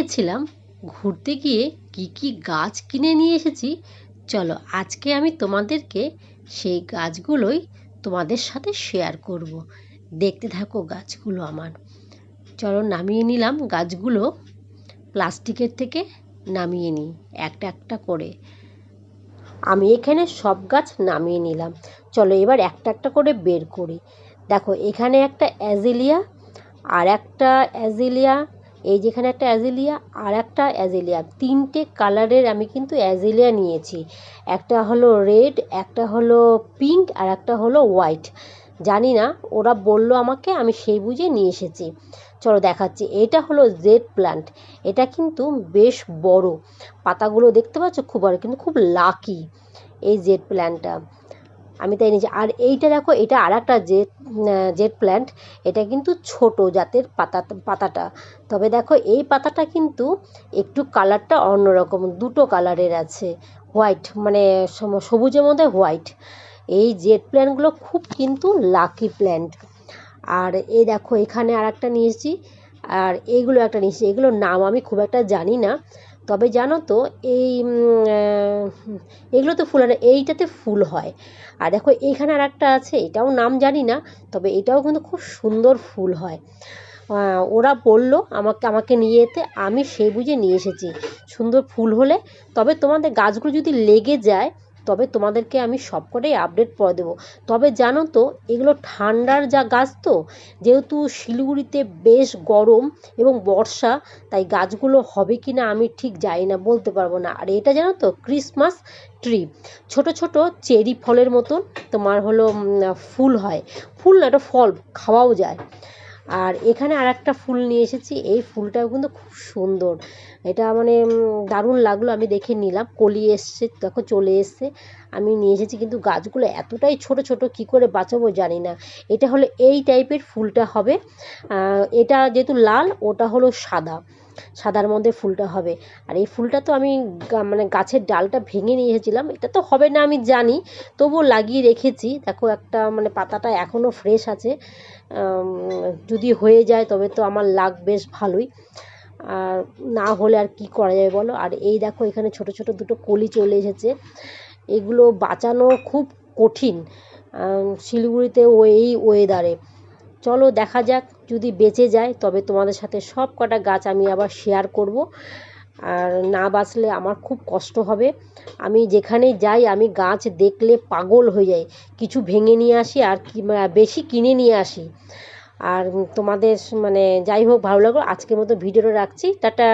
গিয়েছিলাম, ঘুরতে গিয়ে কি কি গাছ কিনে নিয়ে এসেছি, চলো আজকে আমি তোমাদেরকে সেই গাছগুলোই তোমাদের সাথে শেয়ার করব। দেখতে থাকো গাছগুলো আমার। চলো নামিয়ে নিলাম গাছগুলো, প্লাস্টিকের থেকে নামিয়ে নিই, একটা একটা করে। আমি এখানে সব গাছ নামিয়ে নিলাম। চলো এবার একটা একটা করে বের করি। দেখো এখানে একটা অ্যাজিলিয়া আর একটা অ্যাজিলিয়া এই যেখানে একটা অ্যাজেলিয়া আর একটা অ্যাজেলিয়া, তিনটে কালারের আমি কিন্তু অ্যাজেলিয়া নিয়েছি। একটা হলো রেড, একটা হলো পিঙ্ক, আর একটা হলো হোয়াইট। জানি না, ওরা বলল আমাকে, আমি সেই বুঝে নিয়ে এসেছি। চলো দেখাচ্ছি, এটা হলো জেড প্ল্যান্ট। এটা কিন্তু বেশ বড়। পাতাগুলো দেখতে পাচ্ছ? খুব বড়, কিন্তু খুব লাকি এই জেড প্ল্যান্টটা। আমি তাই নিয়েছি। আর এইটা দেখো, এটা আর একটা জেট জেড প্ল্যান্ট এটা কিন্তু ছোট জাতের পাতা, পাতাটা। তবে দেখো, এই পাতাটা কিন্তু একটু কালারটা অন্যরকম, দুটো কালারের আছে। হোয়াইট মানে সবুজের মধ্যে হোয়াইট এই জেট প্ল্যান্টগুলো খুব কিন্তু লাকি প্ল্যান্ট আর এই দেখো, এখানে আর একটা নিয়েছি। আর এইগুলো একটা নিয়েছি। এগুলোর নাম আমি খুব একটা জানি না। তবে জানো তো, এই এগুলো তো ফুল, আর এইটাতে ফুল হয়। আর দেখো এইখানে আর একটা আছে, এটাও নাম জানি না, তবে এটাও কিন্তু খুব সুন্দর ফুল হয়। ওরা বলল আমাকে আমাকে নিয়ে যেতে, আমি সেই বুঝে নিয়ে এসেছি। সুন্দর ফুল হলে, তবে তোমাদের গাছগুলো যদি লেগে যায় তবে তোমাদেরকে আমি সবকটাই আপডেট করে দেবো। তবে জানো তো, এগুলো ঠান্ডার যা গাছ তো, যেহেতু শিলিগুড়িতে বেশ গরম এবং বর্ষা, তাই গাছগুলো হবে কি না আমি ঠিক জানি না, বলতে পারব না। আর এটা জানো তো ক্রিসমাস ট্রি ছোট ছোট চেরি ফলের মতন তোমার হলো ফুল হয়। ফুল না, এটা ফল, খাওয়াও যায়। আর এখানে আর একটা ফুল নিয়ে এসেছি। এই ফুলটাও কিন্তু খুব সুন্দর। এটা মানে দারুণ লাগল। আমি দেখে নিলাম। কলি এসছে, দেখো চলে এসছে। আমি নিয়ে এসেছি কিন্তু গাছগুলো এতটাই ছোট ছোট, কি করে বাঁচাবো জানি না। এটা হলো এই টাইপের ফুলটা হবে। এটা যেহেতু লাল, ওটা হলো সাদা। সাদার মধ্যে ফুলটা হবে। আর এই ফুলটা তো আমি মানে গাছের ডালটা ভেঙে নিয়ে এসেছিলাম। এটা তো হবে না, আমি জানি। তবুও লাগিয়ে রেখেছি। দেখো একটা মানে পাতাটা এখনও ফ্রেশ আছে। যদি হয়ে যায় তবে তো আমার লাগ বেশ ভালোই। আর না হলে আর কি করা যাবে বলো? আর এই দেখো এখানে ছোট ছোট দুটো কলি চলে এসেছে। এগুলো বাঁচানো খুব কঠিন শিলিগুড়িতে ওই ওয়েদারে চলো দেখা যাক, যদি বেঁচে যায় তবে তোমাদের সাথে সব কটা গাছ আমি আবার শেয়ার করব। আর না বাঁচলে আমার খুব কষ্ট হবে। আমি যেখানে যাই, আমি গাছ দেখলে পাগল হয়ে যাই। কিছু ভেঙে নিয়ে আসি আর কি বেশি কিনে নিয়ে আসি। আর তোমাদের মানে যাই হোক, ভালো লাগল। আজকের মতো ভিডিওটা রাখছি। টাটা!